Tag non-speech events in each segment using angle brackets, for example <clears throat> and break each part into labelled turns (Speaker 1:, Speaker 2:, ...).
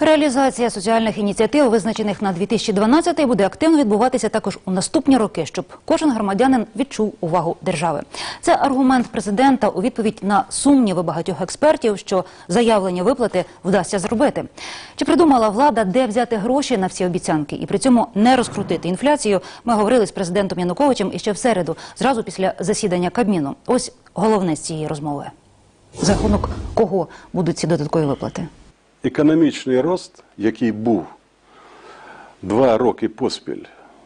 Speaker 1: Реалізація соціальних ініціатив, визначених на 2012 буде активно відбуватися також у наступні роки, щоб кожен громадянин відчув увагу держави. Це аргумент президента у відповідь на сумніви багатьох експертів, що заявлені виплати вдасться зробити. Чи придумала влада, де взяти гроші на всі обіцянки і при цьому не розкрутити інфляцію? Ми говорили з президентом Януковичем іще в середу, зразу після засідання Кабміну. Ось головне з цієї розмови. За рахунок кого будуть ці додаткові виплати?
Speaker 2: Економічний рост, який був два роки поспіль,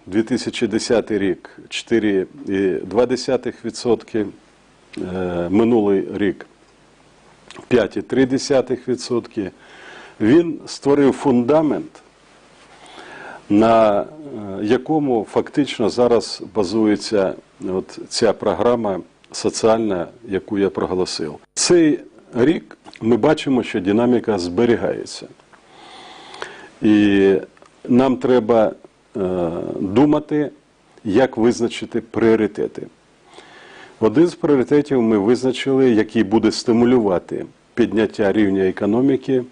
Speaker 2: 2010 рік 4,2%, е, минулий рік 5,3%, він створив фундамент, на е, якому фактично зараз базується от ця програма соціальна, яку я проголосив. Цей рік ми бачимо, що динаміка зберігається. І нам треба е, думати, як визначити пріоритети. Один з пріоритетів ми визначили, який буде стимулювати підняття рівня економіки,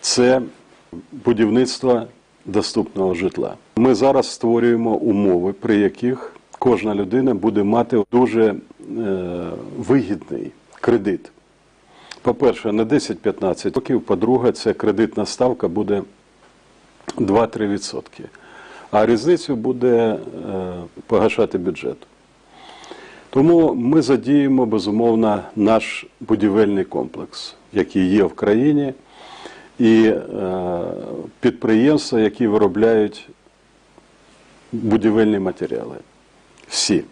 Speaker 2: це будівництво доступного житла. Ми зараз створюємо умови, при яких кожна людина буде мати дуже е, вигідний кредит. По-перше, на 10-15 років, по-друге, це кредитна ставка буде 2-3%. А різницю буде е, погашати бюджет. Тому ми задіємо, безумовно, наш будівельний комплекс, який є в країні, і е, підприємства, які виробляють будівельні матеріали. Всі.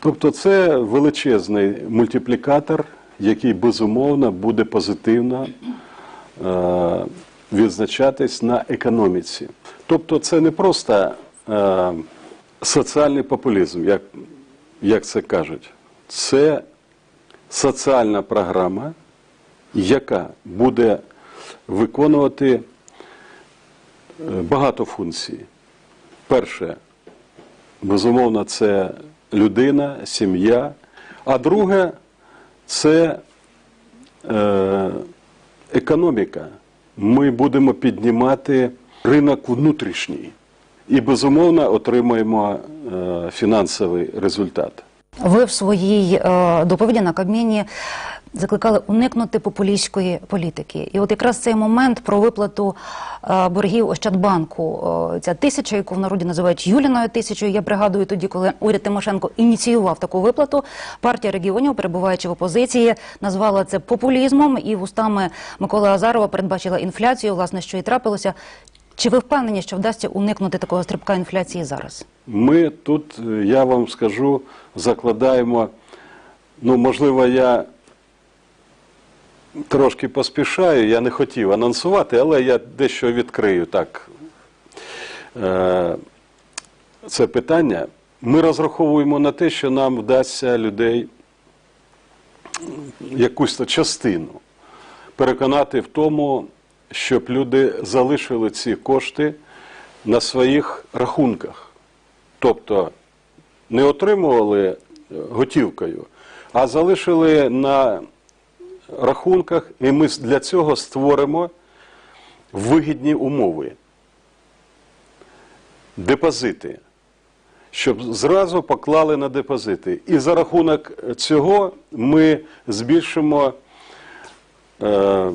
Speaker 2: Тобто це величезний мультиплікатор, який безумовно буде позитивно е, відзначатись на економіці. Тобто це не просто е, соціальний популізм, як, це кажуть, це соціальна програма, яка буде виконувати е, багато функцій. Перше, безумовно, це людина, сім'я. А друге це е, економіка. Ми будемо піднімати ринок внутрішній і, безумовно, отримаємо е, фінансовий результат.
Speaker 1: Ви в своїй е, доповіді на Кабміні закликали уникнути популістської політики. І от якраз цей момент про виплату е, боргів Ощадбанку, е, ця тисяча, яку в народі називають Юліною тисячою, я пригадую тоді, коли уряд Тимошенко ініціював таку виплату, партія регіонів, перебуваючи в опозиції, назвала це популізмом і вустами Миколи Азарова передбачила інфляцію, власне, що і трапилося. Чи ви впевнені, що вдасться уникнути такого стрибка інфляції зараз?
Speaker 2: Ми тут, е, я вам скажу, закладаємо, ну, можливо, я трошки поспішаю, я не хотів анонсувати, але я дещо відкрию так е, це питання. Ми розраховуємо на те, що нам вдасться людей якусь частину переконати в тому, щоб люди залишили ці кошти на своїх рахунках. Тобто не отримували готівкою, а залишили на рахунках, і ми для цього створимо вигідні умови. Депозити. Щоб зразу поклали на депозити. І за рахунок цього ми збільшимо е,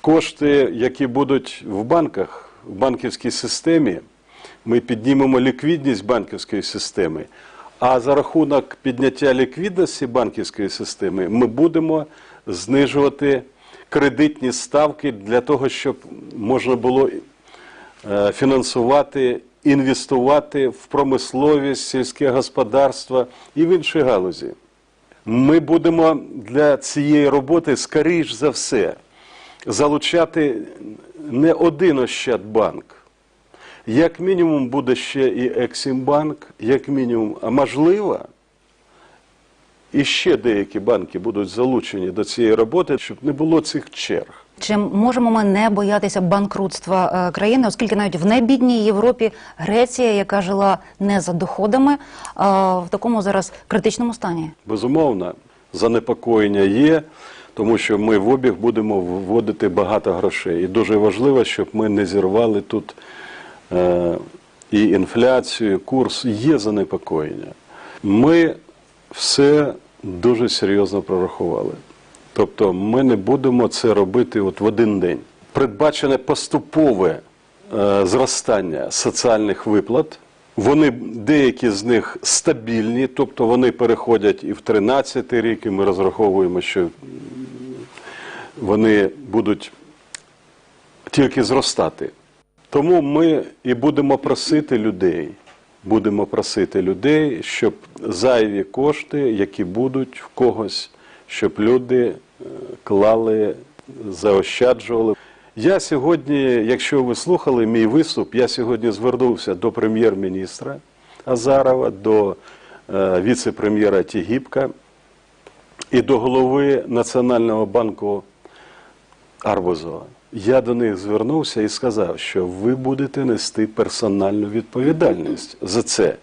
Speaker 2: кошти, які будуть в банках, в банківській системі. Ми піднімемо ліквідність банківської системи. А за рахунок підняття ліквідності банківської системи ми будемо знижувати кредитні ставки для того, щоб можна було е, фінансувати, інвестувати в промисловість, сільське господарство і в інші галузі. Ми будемо для цієї роботи, скоріш за все, залучати не один Ощадбанк. Як мінімум буде ще і Ексімбанк, як мінімум, а можливо, і ще деякі банки будуть залучені до цієї роботи, щоб не було цих черг.
Speaker 1: Чи можемо ми не боятися банкрутства е, країни, оскільки навіть в найбідній Європі Греція, яка жила не за доходами, е, в такому зараз критичному стані?
Speaker 2: Безумовно, занепокоєння є, тому що ми в обіг будемо вводити багато грошей. І дуже важливо, щоб ми не зірвали тут е, і інфляцію, і курс. Є занепокоєння. Ми все дуже серйозно прорахували. Тобто ми не будемо це робити от в один день. Передбачене поступове е, зростання соціальних виплат. Вони деякі з них стабільні, тобто вони переходять і в 13 рік, і ми розраховуємо, що вони будуть тільки зростати. Тому ми і будемо просити людей, будемо просити людей, щоб зайві кошти, які будуть в когось, щоб люди е, клали, заощаджували. Я сьогодні, якщо ви слухали мій виступ, я сьогодні звернувся до прем'єр-міністра Азарова, до е, віце-прем'єра Тігіпка і до голови Національного банку Арбузова. Я до них звернувся і сказав, що ви будете нести персональну відповідальність за це.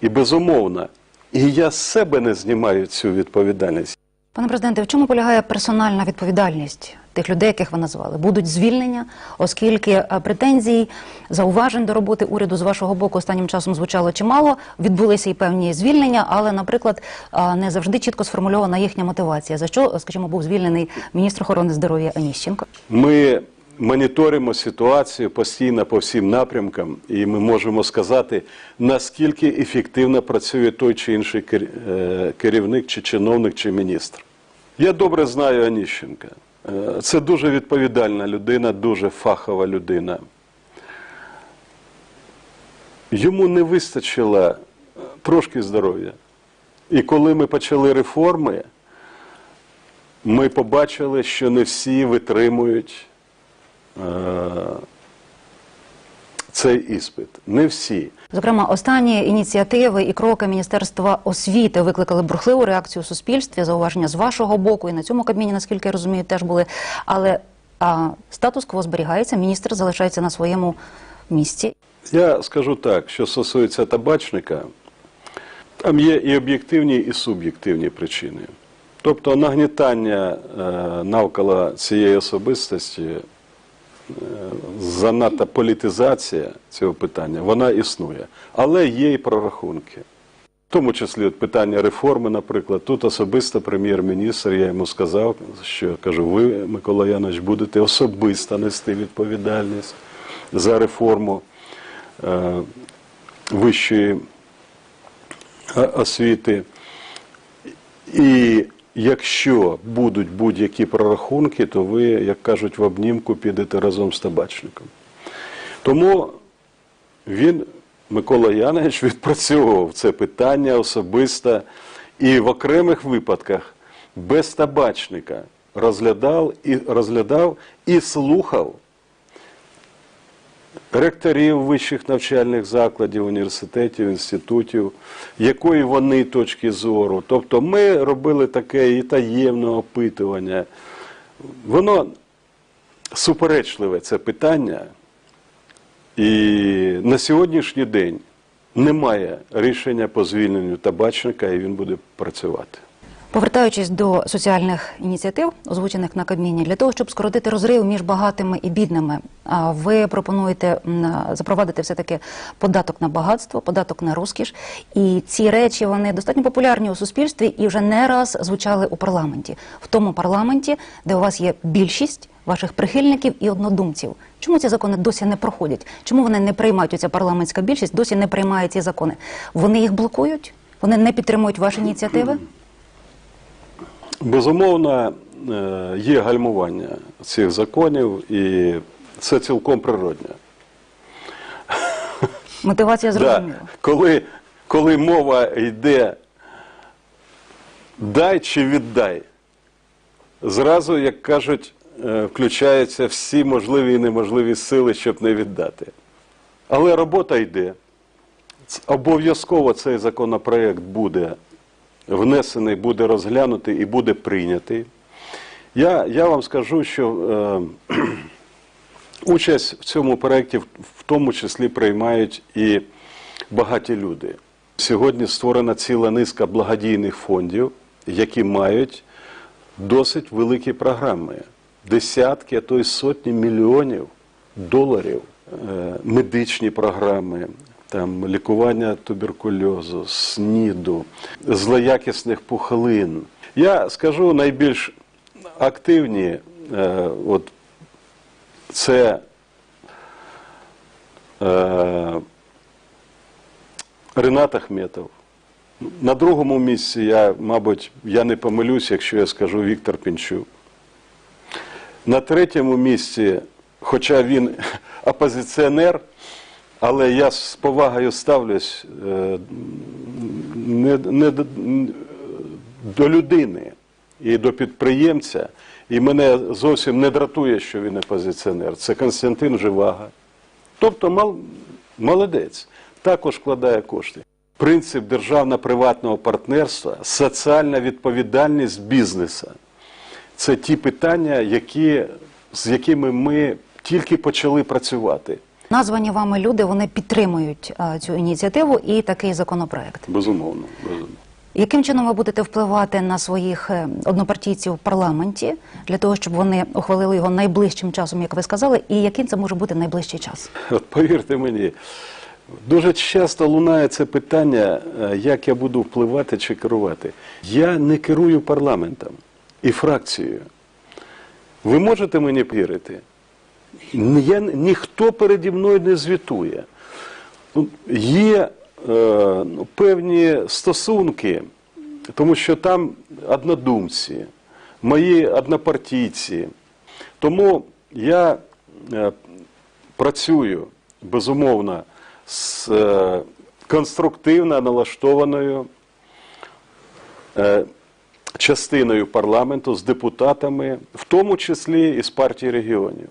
Speaker 2: І безумовно, і я з себе не знімаю цю відповідальність.
Speaker 1: Пане президенте, в чому полягає персональна відповідальність тих людей, яких ви назвали? Будуть звільнення, оскільки е, претензій, зауважень до роботи уряду з вашого боку останнім часом звучало чимало. Відбулися і певні звільнення, але, наприклад, е, не завжди чітко сформульована їхня мотивація. За що, скажімо, був звільнений міністр охорони здоров'я Аніщенко?
Speaker 2: Ми моніторимо ситуацію постійно по всім напрямкам, і ми можемо сказати, наскільки ефективно працює той чи інший е, керівник, чи чиновник, чи міністр. Я добре знаю Аніщенка. Е, Це дуже відповідальна людина, дуже фахова людина. Йому не вистачило трошки здоров'я. І коли ми почали реформи, ми побачили, що не всі витримують цей іспит. Не всі.
Speaker 1: Зокрема, останні ініціативи і кроки Міністерства освіти викликали бурхливу реакцію у суспільстві, зауваження з вашого боку, і на цьому кабміні, наскільки я розумію, теж були. Але а, статус-кво зберігається, міністр залишається на своєму місці.
Speaker 2: Я скажу так, що стосується табачника, там є і об'єктивні, і суб'єктивні причини. Тобто нагнітання е, навколо цієї особистості, занадта політизація цього питання, вона існує. Але є і прорахунки. В тому числі от питання реформи, наприклад, тут особисто прем'єр-міністр, я йому сказав, що кажу, ви, Микола Янович, будете особисто нести відповідальність за реформу е, вищої е, освіти. І якщо будуть будь-які прорахунки, то ви, як кажуть, в обнімку підете разом з табачником. Тому він, Микола Янович, відпрацьовував це питання особисто і в окремих випадках без табачника розглядав і, розглядав і слухав ректорів вищих навчальних закладів, університетів, інститутів, якої вони точки зору. Тобто ми робили таке і таємне опитування. Воно суперечливе це питання. І на сьогоднішній день немає рішення по звільненню табачника, і він буде працювати.
Speaker 1: Повертаючись до соціальних ініціатив, озвучених на Кабміні, для того, щоб скоротити розрив між багатими і бідними, ви пропонуєте запровадити все-таки податок на багатство, податок на розкіш. І ці речі вони достатньо популярні у суспільстві і вже не раз звучали у парламенті, в тому парламенті, де у вас є більшість ваших прихильників і однодумців. Чому ці закони досі не проходять? Чому вони не приймають оця парламентська більшість, досі не приймає ці закони? Вони їх блокують? Вони не підтримують ваші ініціативи?
Speaker 2: Безумовно, е, є гальмування цих законів, і це цілком природне.
Speaker 1: Мотивація зрозуміла.
Speaker 2: Да. Коли, коли мова йде дай чи віддай, зразу, як кажуть, е, включаються всі можливі і неможливі сили, щоб не віддати. Але робота йде. Обов'язково цей законопроект буде внесений, буде розглянутий і буде прийнятий. Я, я вам скажу, що е, <clears throat> Участь в цьому проєкті в тому числі приймають і багаті люди. Сьогодні створена ціла низка благодійних фондів, які мають досить великі програми. Десятки, а то й сотні мільйонів доларів, е, медичні програми, там, лікування туберкульозу, СНІДу, злоякісних пухлин. Я скажу найбільш активні, е, от це е, Ренат Ахметов. На другому місці я, мабуть, я не помилюсь, якщо я скажу Віктор Пінчук. На третьому місці, хоча він <laughs> опозиціонер, але я з повагою ставлюсь е, не, не до, людини і до підприємця. І мене зовсім не дратує, що він опозиціонер. Це Константин Живага. Тобто мал, молодець, також вкладає кошти. Принцип державно-приватного партнерства, соціальна відповідальність бізнесу це ті питання, які, з якими ми тільки почали працювати.
Speaker 1: Названі вами люди вони підтримують е, цю ініціативу і такий законопроект.
Speaker 2: Безумовно. безумовно.
Speaker 1: Яким чином ви будете впливати на своїх е, однопартійців в парламенті для того, щоб вони ухвалили його найближчим часом, як ви сказали, і яким це може бути найближчий час?
Speaker 2: От повірте мені, дуже часто лунає це питання, е, як я буду впливати чи керувати. Я не керую парламентом і фракцією. Ви можете мені вірити? Я, ніхто переді мною не звітує. Ну, Є е, ну, певні стосунки, тому що там однодумці, мої однопартійці. Тому я е, працюю безумовно з е, конструктивно налаштованою е, частиною парламенту, з депутатами, в тому числі і з партії регіонів.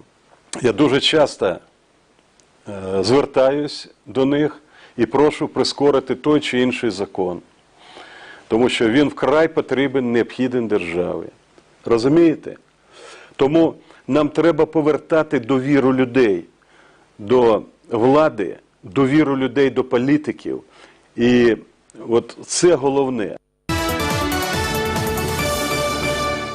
Speaker 2: Я дуже часто е, звертаюсь до них і прошу прискорити той чи інший закон, тому що він вкрай потрібен, необхіден державі. Розумієте? Тому нам треба повертати довіру людей до влади, довіру людей до політиків. І от це головне.